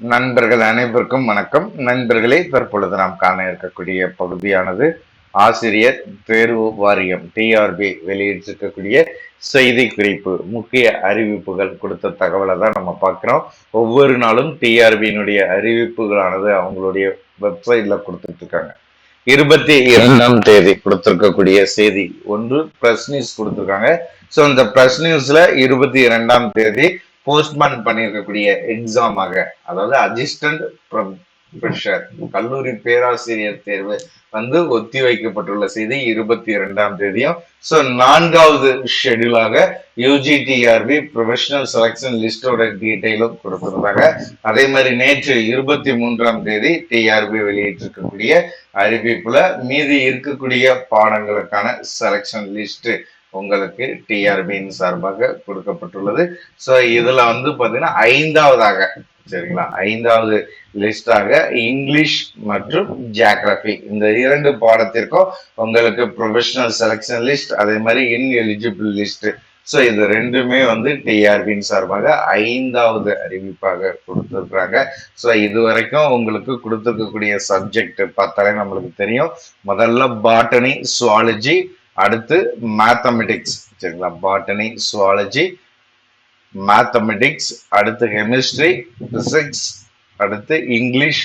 நண்பர்கள் அனைவருக்கும் வணக்கம். நண்பர்களே தற்பொழுது நாம் காண இருக்கக்கூடிய பகுதியானது ஆசிரியர் தேர்வு வாரியம் டிஆர்பி வெளியிட்டிருக்கக்கூடிய செய்தி குறிப்பு முக்கிய அறிவிப்புகள் கொடுத்த தகவலை தான் நம்ம பார்க்குறோம். ஒவ்வொரு நாளும் டிஆர்பியினுடைய அறிவிப்புகளானது அவங்களுடைய வெப்சைட்ல கொடுத்துட்ருக்காங்க. இருபத்தி இரண்டாம் தேதி கொடுத்துருக்கக்கூடிய செய்தி ஒன்று பிரஸ் நியூஸ் கொடுத்துருக்காங்க. ஸோ இந்த பிரஸ் நியூஸ்ல இருபத்தி இரண்டாம் தேதி போஸ்ட்மேன் பண்ணியிருக்கக்கூடிய எக்ஸாமாக அதாவது அசிஸ்டன்ட் ப்ரொஃபஷர் கல்லூரி பேராசிரியர் தேர்வு வந்து ஒத்தி வைக்கப்பட்டுள்ள செய்தி இருபத்தி இரண்டாம் தேதியும். ஸோ நான்காவது ஷெடியூலாக யூஜிடிஆர்பி ப்ரொஃபஷனல் செலெக்ஷன் லிஸ்டோட டீட்டெயிலும் கொடுத்திருந்தாங்க. அதே மாதிரி நேற்று இருபத்தி மூன்றாம் தேதி டிஆர்பி வெளியிட்டிருக்கக்கூடிய அறிவிப்புல மீதி இருக்கக்கூடிய பாடங்களுக்கான செலெக்ஷன் லிஸ்ட் உங்களுக்கு டிஆர்பியின் சார்பாக கொடுக்கப்பட்டுள்ளது. ஸோ இதுல வந்து பார்த்தீங்கன்னா ஐந்தாவதாக சரிங்களா? ஐந்தாவது லிஸ்டாக இங்கிலீஷ் மற்றும் ஜியாகிரபி இந்த இரண்டு பாடத்திற்கும் உங்களுக்கு ப்ரொஃபஷனல் செலெக்ஷன் லிஸ்ட் அதே மாதிரி இன் எலிஜிபிள் லிஸ்ட் ஸோ இது ரெண்டுமே வந்து டிஆர்பியின் சார்பாக ஐந்தாவது அறிவிப்பாக கொடுத்துருக்குறாங்க. ஸோ இது வரைக்கும் உங்களுக்கு கொடுத்துருக்கக்கூடிய சப்ஜெக்ட் பார்த்தாலே நம்மளுக்கு தெரியும். முதல்ல பாட்டனி சுவாலஜி அடுத்து மேத்தமெட்டிக்ஸ் சரிங்களா? பாட்டனி சுவாலஜி மேத்தமெட்டிக்ஸ் அடுத்து கெமிஸ்ட்ரி பிசிக்ஸ் அடுத்து இங்கிலீஷ்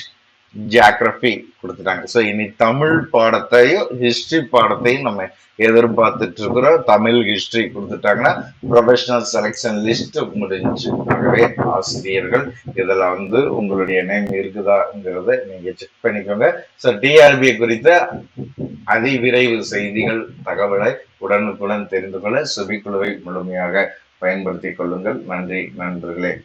ஜியாகிரபி கொடுத்துட்டாங்க. ஸோ இனி தமிழ் பாடத்தையும் ஹிஸ்ட்ரி பாடத்தையும் நம்ம எதிர்பார்த்துட்டு இருக்கிறோம் தமிழ் ஹிஸ்ட்ரி கொடுத்துட்டாங்கன்னா ப்ரொஃபஷனல் செலெக்ஷன் லிஸ்ட் முடிஞ்சு ஆகவே ஆசிரியர்கள் இதில் வந்து உங்களுடைய நேம் இருக்குதாங்கிறத நீங்கள் செக் பண்ணிக்கோங்க. ஸோ டிஆர்பி குறித்த அதிவிரைவு செய்திகள் தகவலை உடனுக்குடன் தெரிந்து கொள்ள சுபிக்குழுவை முழுமையாக பயன்படுத்திக் கொள்ளுங்கள். நன்றி நண்பர்களே.